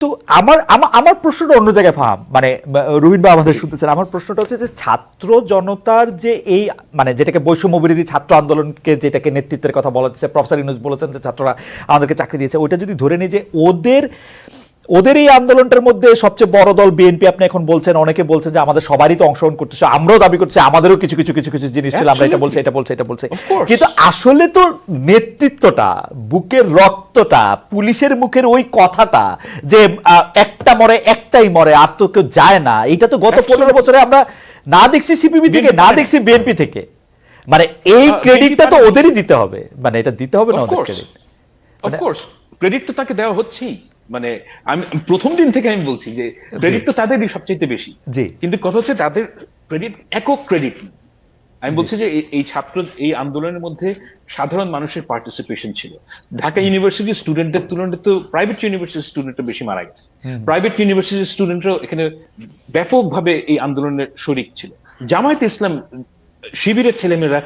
তো আমার আমা- আমার প্রশ্নটা অন্য জায়গায় ফাহাম। মানে রুবিন বা আমাদের শুনতেছেন। আমার প্রশ্নটা হচ্ছে যে ছাত্র জনতার যে এই মানে যেটাকে বৈষম্য বিরোধী ছাত্র আন্দোলনকে যেটাকে নেতৃত্বের কথা বলা হচ্ছে প্রফেসর ইউনুস বলেছেন যে ছাত্ররা আমাদেরকে চাকরি দিয়েছে ওইটা যদি ধরে নিই যে ওদের ওদের এই আন্দোলনটার মধ্যে সবচেয়ে বড় দল বিএনপি আপনি এখন বলছেন অনেকে বলছেন যে আমাদের সবারই তো অংশগ্রহণ করতেছে আমরাও দাবি করছি আমাদেরও কিছু কিছু কিছু কিছু জিনিস ছিল আমরা এটা বলছি এটা বলছি এটা বলছি। কিন্তু আসলে তো নেতৃত্বটা বুকের রক্তটা পুলিশের মুখের ওই কথাটা যে একটা মরে একটাই মরে আর তো কেউ যায় না এটা তো গত পনেরো বছরে আমরা না দেখছি সিপিবি থেকে না দেখছি বিএনপি থেকে। মানে এই ক্রেডিটটা তো ওদেরই দিতে হবে মানে এটা দিতে হবে না ওদের ক্রেডিট অফকোর্স ক্রেডিট তো তাকে দেওয়া হচ্ছেই। মানে আমি প্রথম দিন থেকে আমি বলছি যে ক্রেডিট তো তাদেরই সবচেয়ে বেশি। কিন্তু কথা হচ্ছে তাদের ক্রেডিট একক ক্রেডিট আমি বলছি যে এই- ছাত্র এই আন্দোলনের মধ্যে সাধারণ মানুষের পার্টিসিপেশন ছিল। ঢাকা ইউনিভার্সিটির স্টুডেন্টদের তুলনায় তো প্রাইভেট ইউনিভার্সিটির স্টুডেন্টরা বেশি মারা গেছে। প্রাইভেট ইউনিভার্সিটির স্টুডেন্টরাও এখানে ব্যাপকভাবে এই আন্দোলনের শরিক ছিল। জামায়াত ইসলাম শিবিরের ছেলেমেয়েরা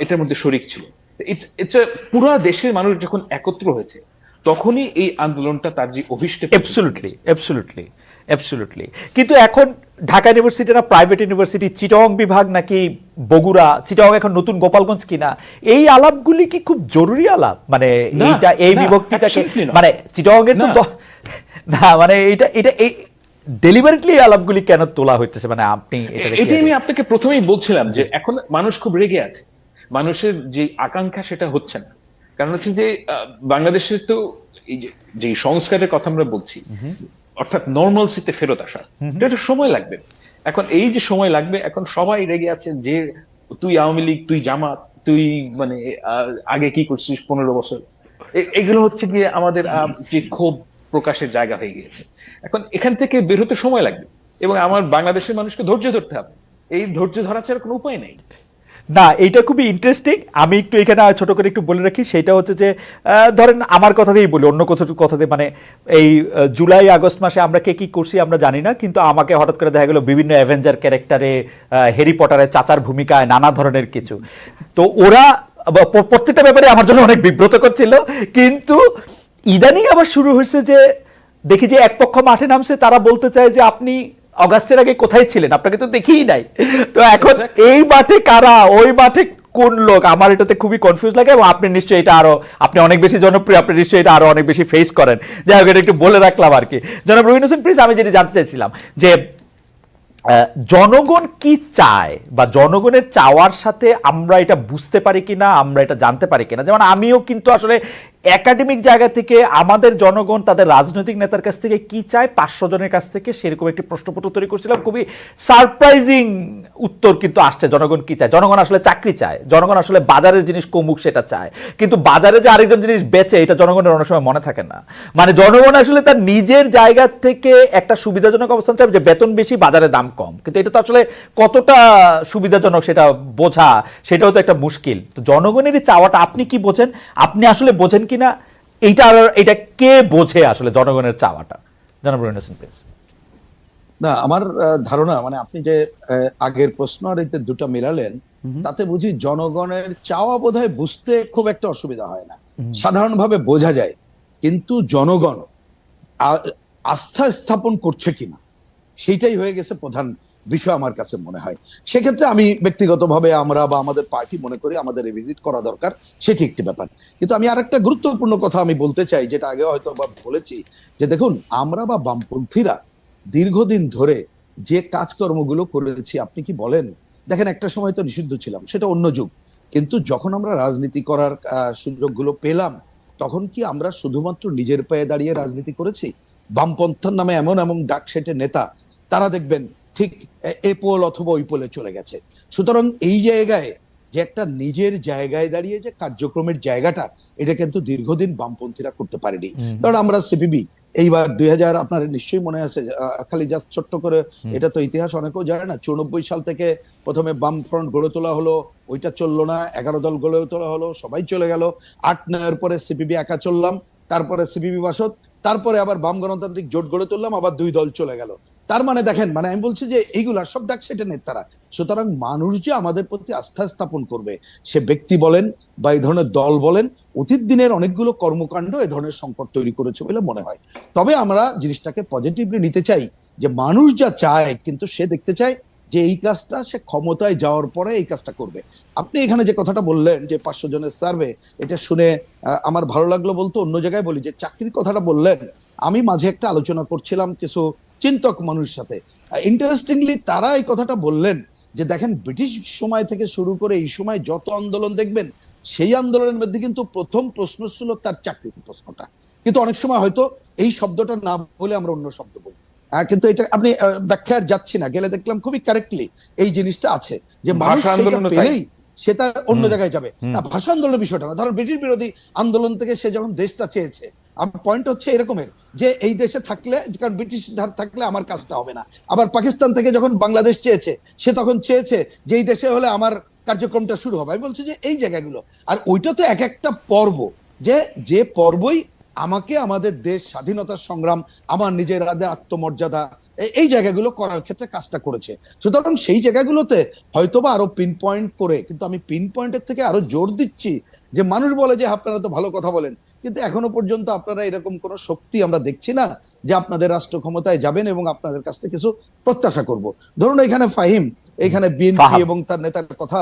এটার মধ্যে শরিক ছিল। ইটস পুরো দেশের মানুষ যখন একত্র হয়েছে তখনই এই আন্দোলনটা তার যে অভিষ্টে অ্যাবসলুটলি অ্যাবসলুটলি অ্যাবসলুটলি কিন্তু এখন ঢাকা ইউনিভার্সিটি না প্রাইভেট ইউনিভার্সিটি চিটং বিভাগ নাকি বগুড়া চিটং এখন নতুন গোপালগঞ্জ কিনা এই আলাপগুলি কি খুব জরুরি আলাপ? মানে এইটা এই না, বিভক্তিটাকে মানে চিটং এর তো না। মানে এটা এটা এই ডেলিভারিটলি এই আলাপগুলি কেন তোলা হচ্ছে মানে আপনি এটা আমি আপনাকে প্রথমেই বলছিলাম যে এখন মানুষ খুব রেগে আছে। মানুষের যে আকাঙ্ক্ষা সেটা হচ্ছে না। কারণ হচ্ছে যে বাংলাদেশের তো এই যে সংস্কারের কথা আমরা বলছি অর্থাৎ নর্মালসিতে ফেরত আসা এটা সময় লাগবে। এখন এই যে সময় লাগবে এখন সবাই রেগে আছে যে তুই আওয়ামী লীগ তুই জামাত তুই মানে আগে কি করছিস পনেরো বছর? এগুলো হচ্ছে গিয়ে আমাদের যে ক্ষোভ প্রকাশের জায়গা হয়ে গিয়েছে। এখন এখান থেকে বের হতে সময় লাগবে। এবং আমার বাংলাদেশের মানুষকে ধৈর্য ধরতে হবে। এই ধৈর্য ধরা ছাড়া কোনো উপায় নেই। না, এইটা খুবই ইন্টারেস্টিং আমি একটু এখানে ছোট করে একটু বলে রাখি, সেটা হচ্ছে যে ধরেন আমার কথাতেই বলি, অন্য কথা কথাতে মানে এই জুলাই, আগস্ট মাসে আমরা কে কি করছি আমরা জানি না, কিন্তু আমাকে হঠাৎ করে দেখা গেলো বিভিন্ন অ্যাভেঞ্জার ক্যারেক্টারে হ্যারি পটারের চাচার ভূমিকায় নানা ধরনের কিছু। তো ওরা প্রত্যেকটা ব্যাপারে আমার জন্য অনেক বিব্রতকর ছিল, কিন্তু ইদানিং আবার শুরু হয়েছে যে, দেখি যে এক পক্ষ মাঠে নামছে, তারা বলতে চায় যে আপনি অগাস্টের আগে কোথায় ছিলেন? আপনাকে তো দেখিই নাই। তো এখন এই মাঠে কারা ওই মাঠে কোন লোক? আমার এটাতে খুবই কনফিউজ লাগে এবং আপনি নিশ্চয়ই এটা আরও আপনি অনেক বেশি জনপ্রিয় আপনি নিশ্চয়ই এটা আরও অনেক বেশি ফেস করেন। যাই হোক এটা একটু বলে রাখলাম আর কি। জনাব রবিন হোসেন প্লিজ আমি যেটা জানতে চাইছিলাম যে জনগণ কি চায় বা জনগণের চাওয়ার সাথে আমরা এটা বুঝতে পারি কিনা আমরা এটা জানতে পারি কিনা? যেমন আমিও কিন্তু আসলে একাডেমিক জায়গা থেকে আমাদের জনগণ, তাদের রাজনৈতিক নেতার কাছ থেকে কি চায়, পাঁচশো জনের কাছ থেকে সেরকম একটি প্রশ্নপত্র তৈরি করছিলাম। খুবই সারপ্রাইজিং উত্তর কিন্তু আসছে, জনগণ কি চায়? জনগণ আসলে চাকরি চায়, জনগণ আসলে বাজারের জিনিস কমুক সেটা চায়। কিন্তু বাজারে যে আরেকজন জিনিস বেচে, এটা জনগণের অনেক সময় মনে থাকে না। মানে জনগণ আসলে তার নিজের জায়গা থেকে একটা সুবিধাজনক অবস্থান চায় যে বেতন বেশি, বাজারে দাম কম। কিন্তু এটা তো আসলে কতটা সুবিধাজনক সেটা বোঝা, সেটাও তো একটা মুশকিল। তো জনগণেরই চাওয়াটা আপনি কি বোঝেন? আপনি আসলে বোঝেন কিনা এইটা আর- এটা কে বোঝে আসলে জনগণের চাওয়াটা? জনাব রহিন হোসেন প্লিজ না আমার ধারণা মানে আপনি যে আগের প্রশ্ন আর এতে দুটো মিলালেন তাতে বুঝি জনগণের চাওয়া বোধহয় বুঝতে খুব একটা অসুবিধা হয় না। সাধারণভাবে বোঝা যায় কিন্তু জনগণ আস্থা স্থাপন করছে কিনা সেইটাই হয়ে গেছে প্রধান বিষয় আমার কাছে মনে হয়। সেক্ষেত্রে আমি ব্যক্তিগতভাবে আমরা বা আমাদের পার্টি মনে করি আমাদের ভিজিট করা দরকার, সেটি একটি ব্যাপার। কিন্তু আমি আরেকটা গুরুত্বপূর্ণ কথা আমি বলতে চাই, যেটা আগে হয়তো বা বলেছি, যে দেখুন, আমরা বা বামপন্থীরা দীর্ঘদিন ধরে যে কাজকর্মগুলো করেছি, আপনি কি বলেন? দেখেন, একটা সময় তো নিষিদ্ধ ছিলাম, সেটা অন্য যুগ। কিন্তু যখন আমরা রাজনীতি করার সুযোগগুলো পেলাম, তখন কি আমরা শুধুমাত্র নিজের পায়ে দাঁড়িয়ে রাজনীতি করেছি? বামপন্থার নামে এমন এমন ডাক সেটে নেতা, তারা দেখবেন ঠিক এ- পোল অথবা ওই পোলে চলে গেছে। সুতরাং এই জায়গায় যে একটা নিজের জায়গায় দাঁড়িয়ে যে কার্যক্রমের জায়গাটা এটা কিন্তু দীর্ঘদিন বামপন্থীরা করতে পারেনি। কারণ আমরা সিপিবি এইবার দুই হাজার আপনার নিশ্চয়ই মনে আছে খালি জাস্ট ছোট্ট করে এটা তো ইতিহাস অনেকেও জানে না চৌরানব্বই সাল থেকে প্রথমে বাম ফ্রন্ট গড়ে তোলা হলো ওইটা চলল না এগারো দল গড়ে তোলা হলো সবাই চলে গেল আট নয়ের পরে সিপিবি একা চললাম তারপরে সিপিবি বাসদ তারপরে আবার বাম গণতান্ত্রিক জোট গড়ে তুললাম আবার দুই দল চলে গেল। তার মানে দেখেন মানে আমি বলছি যে এইগুলা সব ডাক সেটা নেতারা সুতরাং মানুষ যে আমাদের প্রতি আস্থা স্থাপন করবে, সে ব্যক্তি বলেন বা এই ধরনের দল বলেন, অতীত দিনের অনেকগুলো কর্মকাণ্ড এ ধরনের সংকট তৈরি করেছে বলে মনে হয়। তবে আমরা জিনিসটাকে পজিটিভলি নিতে চাই যে মানুষ যা চায়, কিন্তু সে দেখতে চায় যে এই কাজটা সে ক্ষমতায় যাওয়ার পরে এই কাজটা করবে। আপনি এখানে যে কথাটা বললেন যে পাঁচশো জনের সার্ভে এটা শুনে আমার ভালো লাগল বলতে অন্য জায়গায় বলি যে চাকরির কথাটা বললেন। আমি মাঝে একটা আলোচনা করছিলাম কিছু চিন্তক মানুষের সাথে। ইন্টারেস্টিংলি তারা এই কথাটা বললেন যে দেখেন ব্রিটিশ সময় থেকে শুরু করে এই সময় যত আন্দোলন দেখবেন সেই আন্দোলনের মধ্যে কিন্তু প্রথম প্রশ্ন ছিল তার চাকরির প্রশ্নটা। কিন্তু অনেক সময় হয়তো এই শব্দটা না বলে আমরা অন্য শব্দ বলি। কিন্তু এটা আপনি আহ, ব্যাখ্যার যাচ্ছি না গেলে দেখলাম খুবই কারেক্টলি এই জিনিসটা আছে যে মানুষ সেটা পেলেই সে তার অন্য জায়গায় যাবে। না ভাষা আন্দোলনের বিষয়টা না। ধরুন ব্রিটিশ বিরোধী আন্দোলন থেকে সে যখন দেশটা চেয়েছে আমার পয়েন্ট হচ্ছে এরকমের, যে এই দেশে থাকলে, কারণ ব্রিটিশ ধার থাকলে আমার কাজটা হবে না। আবার পাকিস্তান থেকে যখন বাংলাদেশ চেয়েছে, সে তখন চেয়েছে যে এই দেশে হলে আমার কার্যক্রমটা শুরু হবে। আমি বলছি যে এই জায়গাগুলো, আর ওইটা তো এক একটা পর্ব, যে যে পর্বই আমাকে আমাদের দেশ স্বাধীনতার সংগ্রাম, আমার নিজের আত্মমর্যাদা এই জায়গাগুলো করার ক্ষেত্রে কাজটা করেছে। সুতরাং সেই জায়গাগুলোতে হয়তোবা আরও পিন পয়েন্ট করে, কিন্তু আমি পিন পয়েন্টের থেকে আরও জোর দিচ্ছি যে মানুষ বলে যে আপনারা তো ভালো কথা বলেন। কিন্তু এখনও পর্যন্ত আপনারা এরকম কোনো শক্তি আমরা দেখছি না যে আপনাদের রাষ্ট্র ক্ষমতায় যাবেন এবং আপনাদের কাছ থেকে কিছু প্রত্যাশা করব। ধরুন এখানে ফাহিম এখানে বিএনপি এবং তার নেতার কথা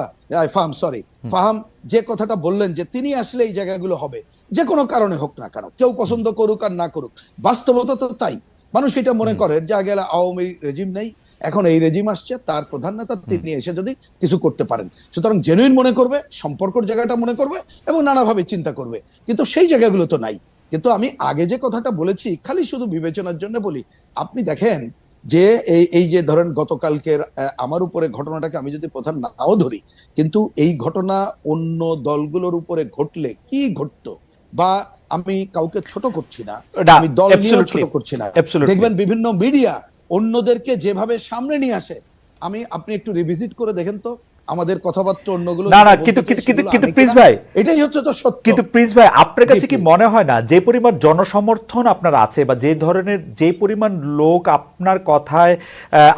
ফাহাম সরি ফাহাম যে কথাটা বললেন যে তিনি আসলে এই জায়গাগুলো হবে যে কোনো কারণে হোক না কেন কেউ পছন্দ করুক আর না করুক বাস্তবতা তো তাই। মানুষ এটা মনে করে যা গেলে আওয়ামী রেজিম নেই এখন এই রেজিম আসছে তার প্রধান নেতা তিনি এসে যদি কিছু করতে পারেন। সুতরাং জেনুইন মনে করবে সম্পর্কের জায়গাটা মনে করবে এবং নানাভাবে চিন্তা করবে। কিন্তু সেই জায়গাগুলো তো নাই। কিন্তু আমি আগে যে কথাটা বলেছি খালি শুধু বিবেচনার জন্য বলি আপনি দেখেন যে এই এই যে ধরেন গতকালকের আমার উপরে ঘটনাটাকে আমি যদি প্রধান নাও ধরি কিন্তু এই ঘটনা অন্য দলগুলোর উপরে ঘটলে কি ঘটতো? বা আমি কাউকে ছোট করছি না আমি দল ছোট করছি না। দেখবেন বিভিন্ন মিডিয়া অন্যদেরকে যেভাবে সামনে নিয়ে আসে আমি আপনি একটু রিভিজিট করে দেখেন তো আমাদের কথাবার্তা অন্যগুলো না, না, কিন্তু- কিন্তু- কিন্তু- প্রিন্স ভাই, এটাই হচ্ছে তো সত্য কিন্তু প্রিন্স ভাই আপনার কাছে কি। মনে হয় না যে পরিমাণ জনসমর্থন আপনার আছে বা যে ধরনের যে পরিমাণ লোক আপনার কথায়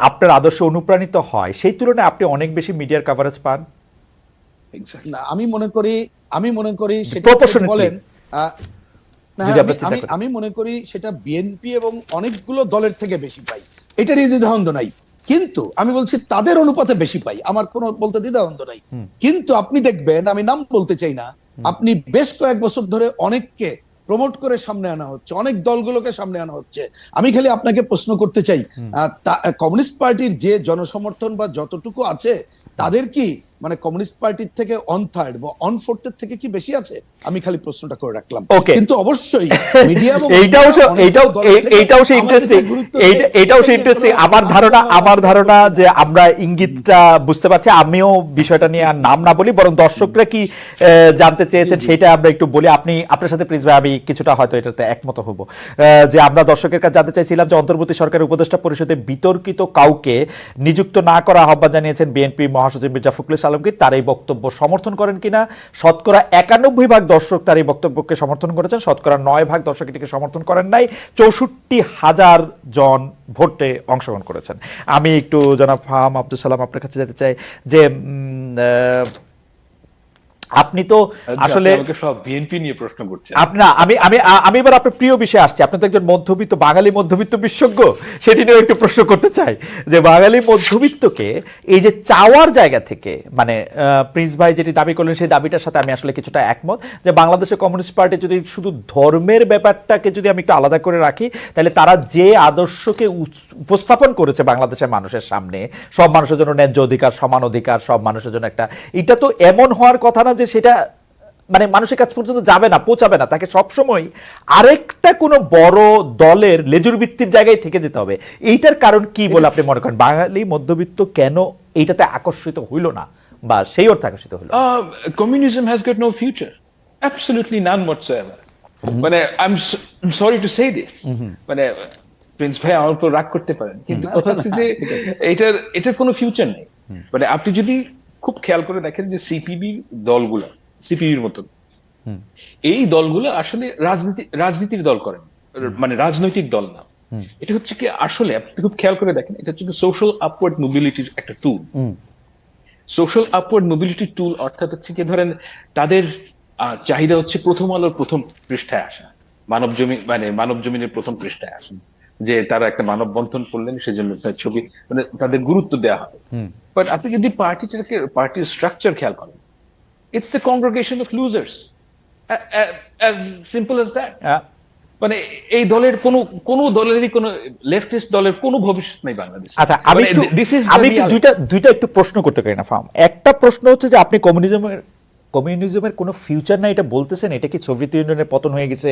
আপনার আদর্শ অনুপ্রাণিত হয় সেই তুলনায় আপনি অনেক বেশি মিডিয়ার কভারেজ পান. না আমি মনে করি আমি মনে করি সেটা বলেন হ্যাঁ। আমি মনে করি সেটা বিএনপি এবং অনেকগুলো দলের থেকে বেশি পাই এটা নিয়ে দ্বিধাদ্বন্দ্ব নাই। কিন্তু আমি বলছি তাদের অনুপাতে বেশি পাই। আমার কোনো বলতে দ্বিধাদ্বন্দ্ব নাই। কিন্তু আপনি দেখবেন আমি নাম বলতে চাই না আপনি বেশ কয়েক বছর ধরে অনেককে প্রমোট করে সামনে আনা হচ্ছে অনেক দলগুলোকে সামনে আনা হচ্ছে। আমি খালি আপনাকে প্রশ্ন করতে চাই কমিউনিস্ট পার্টির যে জনসমর্থন বা যতটুকু আছে তাদের কি মানে কমিউনিস্ট পার্টির থেকে অন থার্ড বা অন ফোর্থের থেকে কি বেশি আছে? আমি খালি প্রশ্নটা করে রাখলাম. কিন্তু অবশ্যই মিডিয়া এইটাও এইটাও এইটাও সে ইন্টারেস্টিং গুরুত্ব এইটা সে ইন্টারেস্টিং আমার ধারণা আমার ধারণা যে আমরা ইঙ্গিতটা বুঝতে পারছি। আমিও বিষয়টা নিয়ে আর নাম না বলি বরং দর্শকরা কি জানতে চেয়েছেন সেটা আমরা একটু বলি। আপনি আপনার সাথে প্রিন্স ভাই আমি কিছুটা হয়তো এটাতে একমত হব। যে আমরা দর্শকের কাছে জানতে চাইছিলাম যে অন্তর্বর্তী সরকারের উপদেষ্টা পরিষদে বিতর্কিত কাউকে নিযুক্ত না করা আহ্বান জানিয়েছেন বিএনপি মহাসচিব মির্জা ফখরুল আলমগীর তার এই বক্তব্য সমর্থন করেন কিনা? শতকরা একানব্বই ভাগ দর্শক তার এই বক্তব্যকে সমর্থন করেছেন। শতকরা নয় ভাগ দর্শক এটিকে সমর্থন করেন নাই। চৌষট্টি হাজার জন ভোটে অংশগ্রহণ করেছেন। আমি একটু জনাব ফাহাম আব্দুল সালাম আপনার কাছে যেতে চাই যে আপনি তো আচ্ছা, আসলে সব বিএনপি নিয়ে প্রশ্ন করছেন। আপনি না আমি আমি আমি এবার আপনার প্রিয় বিষয়ে আসছি। আপনি তো একজন মধ্যবিত্ত বাঙালি মধ্যবিত্ত বিশেষজ্ঞ সেটি নিয়ে একটু প্রশ্ন করতে চাই। যে বাঙালি মধ্যবিত্তকে এই যে চাওয়ার জায়গা থেকে মানে প্রিন্স ভাই যেটি দাবি করলেন সেই দাবিটার সাথে আমি আসলে কিছুটা একমত। যে বাংলাদেশের কমিউনিস্ট পার্টি যদি শুধু ধর্মের ব্যাপারটাকে যদি আমি একটু আলাদা করে রাখি তাহলে তারা যে আদর্শকে উপস্থাপন করেছে বাংলাদেশের মানুষের সামনে সব মানুষের জন্য ন্যায্য অধিকার সমান অধিকার সব মানুষের জন্য একটা এটা তো এমন হওয়ার কথা না যে সেটা মানে মানুষের কাছ পর্যন্ত যাবে না পৌঁছাবে না তাকে সবসময় আরেকটা কোনো বড় দলের লেজুর ভিত্তির জায়গায় থেকে যেতে হবে এইটার কারণ কি বলে আপনি মনে করেন বাঙালি মধ্যবিত্ত কেন এইটাতে আকর্ষিত হইল না বা সেই অর্থে আকর্ষিত হইল না? Communism has got no future. Absolutely none whatsoever. মানে s- I'm sorry to say this. মানে প্রিন্স ভাই আমার উপর রাগ করতে পারেন কিন্তু কথা হচ্ছে যে এটার এটার কোনো ফিউচার নেই মানে আপনি যদি খুব খেয়াল করে দেখেন যে সিপিবি দলগুলো সিপিবির মতন। এই দলগুলো আসলে রাজনীতি রাজনীতির দল করেন মানে রাজনৈতিক দল না। এটা হচ্ছে কি আসলে আপনি খুব খেয়াল করে দেখেন এটা হচ্ছে সোশ্যাল আপওয়ার্ড মোবিলিটির একটা tool social upward mobility tool অর্থাৎ হচ্ছে কি ধরেন তাদের চাহিদা হচ্ছে প্রথম আলোর প্রথম পৃষ্ঠায় আসা। মানব জমি মানে মানব জমিনের প্রথম পৃষ্ঠায় আসা। যে তারা একটা মানব বন্ধন করলেন সেজন্য তার ছবি মানে তাদের গুরুত্ব দেওয়া হবে বাট আপনি যদি পার্টিটাকে পার্টির স্ট্রাকচার খেয়াল করেন it's the congregation of losers as simple as that মানে এই দলের কোনো কোনো দলেরই কোনো লেফটিস্ট দলের কোনো ভবিষ্যৎ নেই বাংলাদেশ। আচ্ছা আমি একটু দিস ইজ আমি একটু দুইটা দুইটা একটু প্রশ্ন করতে পারি না ফার্ম একটা প্রশ্ন হচ্ছে যে আপনি কমিউনিজমের কমিউনিজমের কোনো ফিউচার নাই, এটা বলতেছেন? এটা কি সোভিয়েত ইউনিয়নের পতন হয়ে গেছে?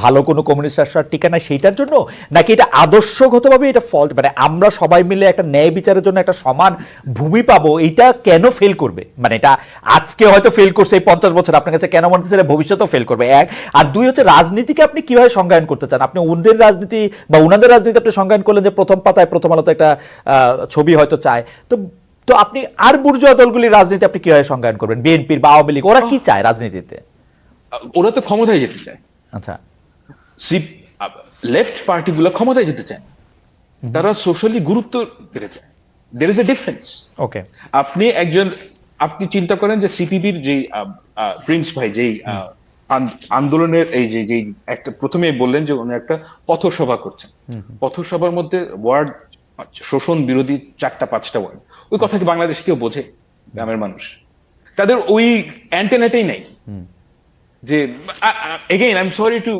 ভালো কোনো কমিউনিস্ট রাষ্ট্র নাই সেইটার জন্য? নাকি এটা আদর্শগতভাবে এটা ফল্ট মানে আমরা সবাই মিলে একটা ন্যায় বিচারের জন্য একটা সমান ভূমি পাবো এটা কেন ফেল করবে? মানে এটা আজকে হয়তো ফেল করছে এই পঞ্চাশ বছর, আপনার কাছে কেন মনে এটা ভবিষ্যতেও ফেল করবে? এক, আর দুই হচ্ছে রাজনীতিকে আপনি কীভাবে সংজ্ঞায়ন করতে চান? আপনি ওদের রাজনীতি বা ওনাদের রাজনীতি আপনি সংজ্ঞায়ন করলেন যে প্রথম পাতায় প্রথম আলোতে একটা ছবি হয়তো চায়। তো তো আপনি আর বুর্জোয়া দলগুলির রাজনীতি আপনি কীভাবে সংজ্ঞায়ন করবেন? বিএনপির বা আওয়ামী লীগ ওরা কি চায় রাজনীতিতে? ওরা তো ক্ষমতায় যেতে চায়। আচ্ছা। লেফট পার্টিগুলো ক্ষমতায় যেতে চায়। তারা সোশ্যালি গুরুত্ব দিতে চায়। দের ইজ এ ডিফারেন্স ওকে আপনি একজন আপনি চিন্তা করেন যে সিপিবির যে প্রিন্স ভাই যেই আন্দোলনের এই যে যেই একটা প্রথমে বললেন যে উনি একটা পথসভা করছেন। পথসভার মধ্যে ওয়ার্ড শোষণ বিরোধী চারটা পাঁচটা ওয়ার্ড। ওই কথা কি বাংলাদেশ কেউ বোঝে? গ্রামের মানুষ। তাদের ওই অ্যান্টেনাটাই নেই। যে again I am sorry to